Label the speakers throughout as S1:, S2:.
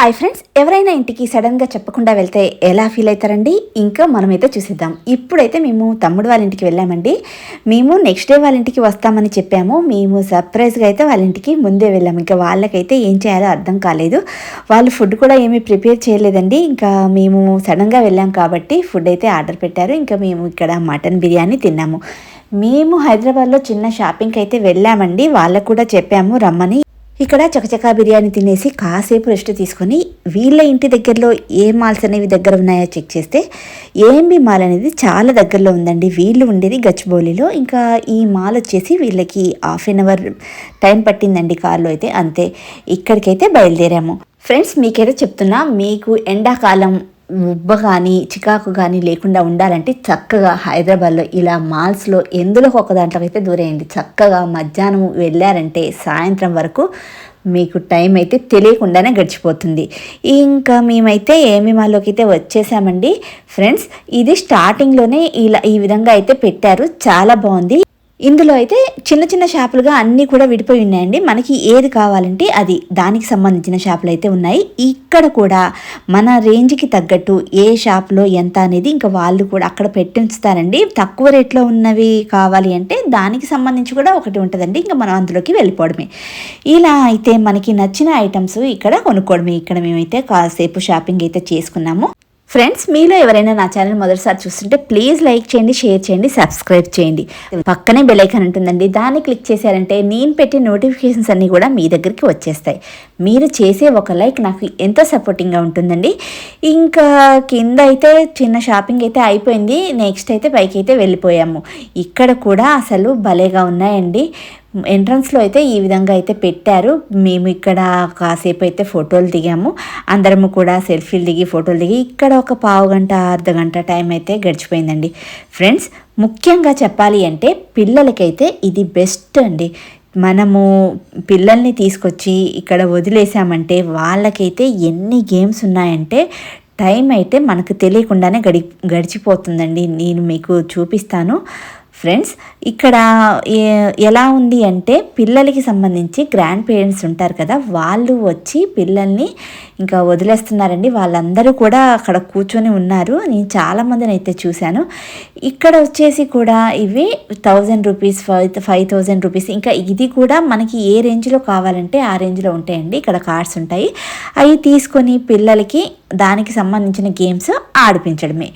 S1: Hi friends ఎవరైనా ఇంటికి సడన్గా చెప్పకుండా వెళ్తే ఎలా ఫీల్ అవుతారండి? ఇంకా మనమైతే చూసేద్దాం. ఇప్పుడైతే మేము తమ్ముడు వాళ్ళ ఇంటికి వెళ్ళామండి. మేము నెక్స్ట్ డే వాళ్ళ ఇంటికి వస్తామని చెప్పాము. మేము సర్ప్రైజ్గా అయితే వాళ్ళ ఇంటికి ముందే వెళ్ళాము. ఇంకా వాళ్ళకైతే ఏం చేయాలో అర్థం కాలేదు. వాళ్ళు ఫుడ్ కూడా ఏమీ ప్రిపేర్ చేయలేదండి. ఇంకా మేము సడన్గా వెళ్ళాం కాబట్టి ఫుడ్ అయితే ఆర్డర్ పెట్టారు. ఇంకా మేము ఇక్కడ మటన్ బిర్యానీ తిన్నాము. మేము హైదరాబాద్లో చిన్న షాపింగ్కి అయితే వెళ్ళామండి. వాళ్ళకు కూడా చెప్పాము రమ్మని. ఇక్కడ చకచకా బిర్యానీ తినేసి కాసేపు రెస్ట్ తీసుకొని వీళ్ళ ఇంటి దగ్గరలో ఏ మాల్స్ అనేవి దగ్గర ఉన్నాయో చెక్ చేస్తే ఏఎంబి మాల్ అనేది చాలా దగ్గరలో ఉందండి. వీళ్ళు ఉండేది గచ్చిబౌలిలో. ఇంకా ఈ మాల్ వచ్చేసి వీళ్ళకి హాఫ్ అన్ అవర్ టైం పట్టిందండి కార్లో అయితే. అంతే. ఇక్కడికైతే బయలుదేరాము. ఫ్రెండ్స్ మీకైతే చెప్తున్నా మీకు ఎండాకాలం ఉబ్బ కానీ చికాకు కానీ లేకుండా ఉండాలంటే చక్కగా హైదరాబాద్లో ఇలా మాల్స్లో ఎందులో ఒక దాంట్లో అయితే దూరేయండి. చక్కగా మధ్యాహ్నం వెళ్ళారంటే సాయంత్రం వరకు మీకు టైం అయితే తెలియకుండానే గడిచిపోతుంది. ఇంకా మేమైతే ఏమి మాల్లోకి అయితే వచ్చేసామండి ఫ్రెండ్స్ ఇది స్టార్టింగ్లోనే ఇలా ఈ విధంగా అయితే పెట్టారు. చాలా బాగుంది. ఇందులో అయితే చిన్న చిన్న షాపులుగా అన్నీ కూడా విడిపోయి ఉన్నాయండి. మనకి ఏది కావాలంటే అది. దానికి సంబంధించిన షాపులు అయితే ఉన్నాయి. ఇక్కడ కూడా మన రేంజ్కి తగ్గట్టు ఏ షాప్లో ఎంత అనేది ఇంకా వాళ్ళు కూడా అక్కడ పెట్టించుతారండి తక్కువ రేట్లో ఉన్నవి కావాలి అంటే దానికి సంబంధించి కూడా ఒకటి ఉంటుందండి. ఇంకా మనం అందులోకి వెళ్ళిపోవడమే. ఇలా అయితే మనకి నచ్చిన ఐటమ్స్ ఇక్కడ కొనుక్కోవడమే. ఇక్కడ మేమైతే కాసేపు షాపింగ్ అయితే చేసుకున్నాము. ఫ్రెండ్స్ మీలో ఎవరైనా నా ఛానల్ మొదటిసారి చూస్తుంటే ప్లీజ్ లైక్ చేయండి షేర్ చేయండి సబ్స్క్రైబ్ చేయండి. పక్కనే బెలైకన్ ఉంటుందండి. దాన్ని క్లిక్ చేశారంటే నేను పెట్టే నోటిఫికేషన్స్ అన్నీ కూడా మీ దగ్గరికి వచ్చేస్తాయి. మీరు చేసే ఒక లైక్ నాకు ఎంతో సపోర్టింగ్గా ఉంటుందండి. ఇంకా కింద అయితే చిన్న షాపింగ్ అయితే అయిపోయింది. నెక్స్ట్ అయితే పైకి అయితే వెళ్ళిపోయాము. ఇక్కడ కూడా అసలు భలేగా ఉన్నాయండి. ఎంట్రన్స్లో అయితే ఈ విధంగా అయితే పెట్టారు. మేము ఇక్కడ కాసేపు అయితే ఫోటోలు దిగాము. అందరము కూడా సెల్ఫీలు దిగి ఫోటోలు దిగి ఇక్కడ ఒక పావు గంట అర్ధ గంట టైం అయితే గడిచిపోయిందండి. ఫ్రెండ్స్ ముఖ్యంగా చెప్పాలి అంటే పిల్లలకైతే ఇది బెస్ట్ అండి. మనము పిల్లల్ని తీసుకొచ్చి ఇక్కడ వదిలేసామంటే వాళ్ళకైతే ఎన్ని గేమ్స్ ఉన్నాయంటే టైం అయితే మనకు తెలియకుండానే గడి గడిచిపోతుందండి. నేను మీకు చూపిస్తాను. ఫ్రెండ్స్ ఇక్కడ ఎలా ఉంది అంటే పిల్లలకి సంబంధించి గ్రాండ్ పేరెంట్స్ ఉంటారు కదా వాళ్ళు వచ్చి పిల్లల్ని ఇంకా వదిలేస్తున్నారండి. వాళ్ళందరూ కూడా అక్కడ కూర్చొని ఉన్నారు. నేను చాలామందిని అయితే చూశాను. ఇక్కడ వచ్చేసి కూడా ఇవి thousand rupees five five thousand rupees. ఇంకా ఇది కూడా మనకి ఏ రేంజ్లో కావాలంటే ఆ రేంజ్లో ఉంటాయండి. ఇక్కడ కార్డ్స్ ఉంటాయి. అవి తీసుకొని పిల్లలకి దానికి సంబంధించిన గేమ్స్ ఆడిపించడమే.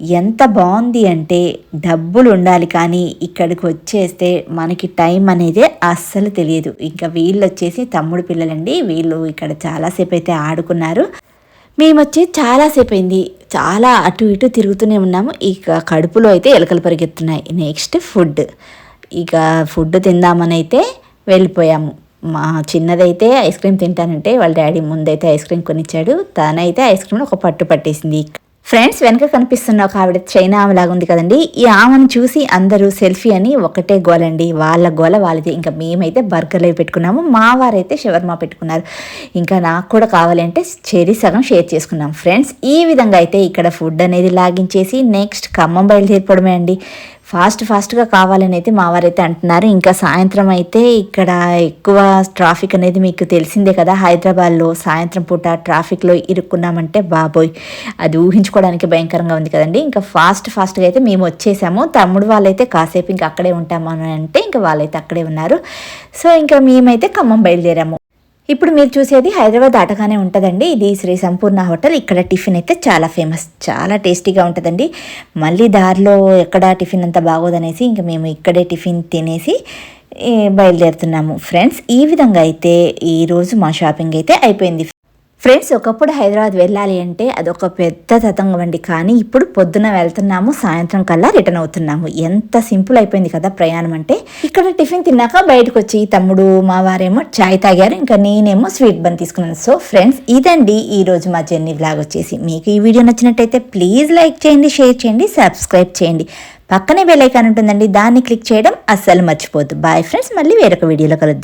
S1: ఎంత బాగుంది అంటే డబ్బులు ఉండాలి కానీ ఇక్కడికి వచ్చేస్తే మనకి టైం అనేది అస్సలు తెలియదు. ఇంకా వీళ్ళు వచ్చేసి తమ్ముడు పిల్లలండి. వీళ్ళు ఇక్కడ చాలాసేపు అయితే ఆడుకున్నారు. మేము వచ్చి చాలాసేపు అయింది. చాలా అటు ఇటు తిరుగుతూనే ఉన్నాము. ఇక కడుపులో అయితే ఎలకలు పరిగెత్తున్నాయి. నెక్స్ట్ ఫుడ్ ఇక ఫుడ్ తిందామని అయితే వెళ్ళిపోయాము. మా చిన్నదైతే ఐస్ క్రీమ్ తింటానంటే వాళ్ళ డాడీ ముందైతే ఐస్ క్రీమ్ కొనిచ్చాడు. తనైతే ఐస్ క్రీమ్లో ఒక పట్టు పట్టేసింది. ఫ్రెండ్స్ వెనక కనిపిస్తున్న ఒక ఆవిడ చైనా ఆమెలాగా ఉంది కదండి. ఈ ఆమెను చూసి అందరూ సెల్ఫీ అని ఒకటే గోలండి. వాళ్ళ గోల వాళ్ళది. ఇంకా మేమైతే బర్గర్లు పెట్టుకున్నాము. మా వారైతే షవర్మా పెట్టుకున్నారు. ఇంకా నాకు కూడా కావాలంటే చెరి సగం షేర్ చేసుకున్నాం. ఫ్రెండ్స్ ఈ విధంగా అయితే ఇక్కడ ఫుడ్ అనేది లాగించేసి నెక్స్ట్ ఖమ్మం బయలుదేరిపోవడమే అండి. ఫాస్ట్ ఫాస్ట్గా కావాలని అయితే మావారైతే అంటున్నారు. ఇంకా సాయంత్రం అయితే ఇక్కడ ఎక్కువ ట్రాఫిక్ అనేది మీకు తెలిసిందే కదా హైదరాబాద్లో సాయంత్రం పూట ట్రాఫిక్లో ఇరుక్కున్నామంటే బాబోయ్. అది ఊహించుకోవడానికి భయంకరంగా ఉంది కదండి. ఇంకా ఫాస్ట్ ఫాస్ట్గా అయితే మేము వచ్చేసాము. తమ్ముడు వాళ్ళైతే కాసేపు ఇంకా అక్కడే ఉంటాము అని అంటే ఇంకా వాళ్ళైతే అక్కడే ఉన్నారు. సో ఇంకా మేమైతే ఖమ్మం బయలుదేరాము. ఇప్పుడు మీరు చూసేది హైదరాబాద్ ఆటగానే ఉంటుందండి. ఇది శ్రీ సంపూర్ణ హోటల్. ఇక్కడ టిఫిన్ అయితే చాలా ఫేమస్ చాలా టేస్టీగా ఉంటుందండి. మళ్ళీ దారిలో ఎక్కడ టిఫిన్ అంత బాగోదనేసి ఇంకా మేము ఇక్కడే టిఫిన్ తినేసి బయలుదేరుతున్నాము. ఫ్రెండ్స్ ఈ విధంగా అయితే ఈరోజు మా షాపింగ్ అయితే అయిపోయింది. ఫ్రెండ్స్ ఒకప్పుడు హైదరాబాద్ వెళ్ళాలి అంటే అదొక పెద్ద తతంగం అండి. కానీ ఇప్పుడు పొద్దున వెళ్తున్నాము సాయంత్రం కల్లా రిటర్న్ అవుతున్నాము. ఎంత సింపుల్ అయిపోయింది కదా ప్రయాణం అంటే. ఇక్కడ టిఫిన్ తిన్నాక బయటకు వచ్చి తమ్ముడు మా వారేమో చాయ్ తాగారు ఇంకా నేనేమో స్వీట్ బన్ తీసుకున్నాను. సో ఫ్రెండ్స్ ఇదండి ఈ రోజు మా జర్నీ బ్లాగ్ వచ్చేసి. మీకు ఈ వీడియో నచ్చినట్టయితే ప్లీజ్ లైక్ చేయండి షేర్ చేయండి సబ్స్క్రైబ్ చేయండి. పక్కనే బెల్ ఐకాన్ ఉంటుందండి దాన్ని క్లిక్ చేయడం అస్సలు మర్చిపోద్దు బాయ్ ఫ్రెండ్స్ మళ్ళీ వేరొక వీడియోలో కలుద్దాం.